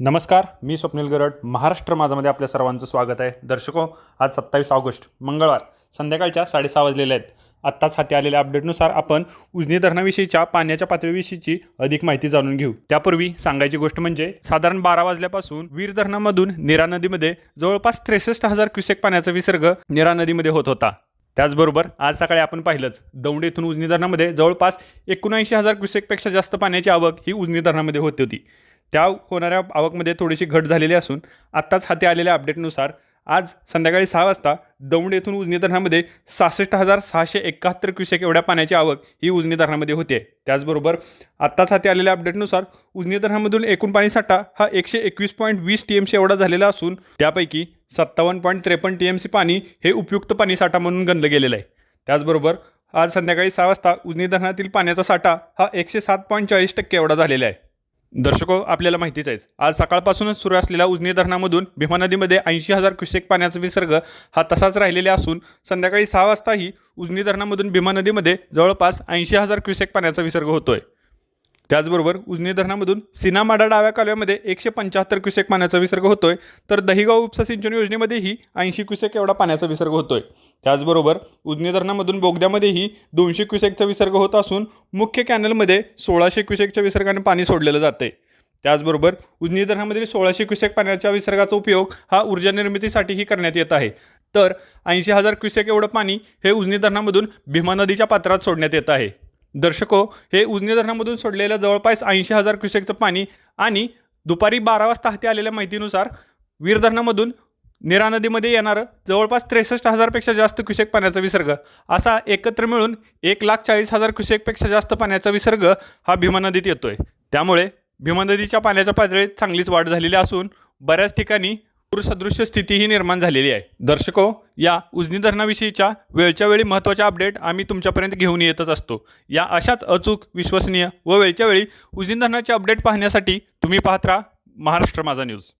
नमस्कार मी स्वप्नील गरड. महाराष्ट्र माझामध्ये आपल्या सर्वांचं स्वागत आहे. दर्शको आज सत्तावीस ऑगस्ट मंगळवार संध्याकाळच्या साडेसहा वाजलेल्या आहेत. आत्ताच हाती आलेल्या अपडेटनुसार आपण उजनी धरणाविषयीच्या पाण्याच्या पातळीविषयीची अधिक माहिती जाणून घेऊ. त्यापूर्वी सांगायची गोष्ट म्हणजे साधारण बारा वाजल्यापासून वीर धरणामधून निरा नदीमध्ये जवळपास त्रेसष्ट हजार क्युसेक पाण्याचा विसर्ग निरा नदीमध्ये होत होता. त्याचबरोबर आज सकाळी आपण पाहिलंच दौंड येथून उजनी धरणामध्ये जवळपास एकोणऐंशी हजार क्युसेकपेक्षा जास्त पाण्याची आवक ही उजनी धरणामध्ये होती होती. त्या होणाऱ्या आवकमध्ये थोडीशी घट झालेली असून आत्ताच हाती आलेल्या अपडेटनुसार आज संध्याकाळी सहा वाजता दौंड येथून उजनी धरणामध्ये सहासष्ट हजार सहाशे एकाहत्तर क्युसेक एवढ्या पाण्याची आवक ही उजनी धरणामध्ये होते त्याचबरोबर आत्ताच हाती आलेल्या अपडेटनुसार उजनी धरणामधून एकूण पाणी साठा हा एकशे एकवीस पॉईंट वीस टी एम सी एवढा झालेला असून त्यापैकी सत्तावन्न पॉईंट त्रेपन्न टी एम सी पाणी हे उपयुक्त पाणी साठा म्हणून गणलं गेलेलं आहे. त्याचबरोबर आज संध्याकाळी सहा वाजता उजनी धरणातील पाण्याचा साठा हा एकशे सात पॉईंट चाळीस टक्के एवढा झालेला आहे. दर्शको आपल्याला माहितीच आहे आज सकाळपासूनच सुरू असलेल्या उजनी धरणामधून भीमा नदीमध्ये ऐंशी हजार क्युसेक पाण्याचा विसर्ग हा तसाच राहिलेला असून संध्याकाळी सहा वाजताही उजनी धरणामधून भीमा नदीमध्ये जवळपास ऐंशी हजार क्युसेक पाण्याचा विसर्ग होतोय. त्याचबरोबर उजनी धरणामधून सिनामाडा डाव्या कालव्यामध्ये एकशे पंच्याहत्तर क्युसेक पाण्याचा विसर्ग होतोय. तर दहिगाव उपसा सिंचन योजनेमध्येही ऐंशी क्युसेक एवढा पाण्याचा विसर्ग होतोय. त्याचबरोबर उजनी धरणामधून बोगद्यामध्येही दोनशे क्युसेकचा विसर्ग होत असून मुख्य कॅनलमध्ये सोळाशे क्युसेकच्या विसर्गाने पाणी सोडलेलं जाते त्याचबरोबर उजनी धरणामधील सोळाशे क्युसेक पाण्याच्या विसर्गाचा उपयोग हा ऊर्जा निर्मितीसाठीही करण्यात येत आहे. तर ऐंशी हजार क्युसेक एवढं पाणी हे उजनी धरणामधून भीमा नदीच्या पात्रात सोडण्यात येत आहे. दर्शको हे उजनी धरणामधून सोडलेलं जवळपास ऐंशी हजार क्युसेकचं पाणी आणि दुपारी बारा वाजता हाती आलेल्या माहितीनुसार वीर धरणामधून निरा नदीमध्ये येणारं जवळपास त्रेसष्ट हजारपेक्षा जास्त क्युसेक पाण्याचा विसर्ग. असा एकत्र मिळून एक लाख चाळीस हजार क्युसेकपेक्षा जास्त पाण्याचा विसर्ग हा भीमा नदीत येतोय. त्यामुळे भीमा नदीच्या पाण्याच्या पातळीत चांगलीच वाढ झालेली असून बऱ्याच ठिकाणी पूरसदृश्य स्थितीही निर्माण झालेली आहे. दर्शको या उजनी धरणाविषयीच्या वेळच्या वेळी महत्त्वाच्या अपडेट आम्ही तुमच्यापर्यंत घेऊन येतच असतो. या अशाच अचूक विश्वसनीय व वेळच्या वेळी उजनी धरणाचे अपडेट पाहण्यासाठी तुम्ही पाहत राहा महाराष्ट्र माझा न्यूज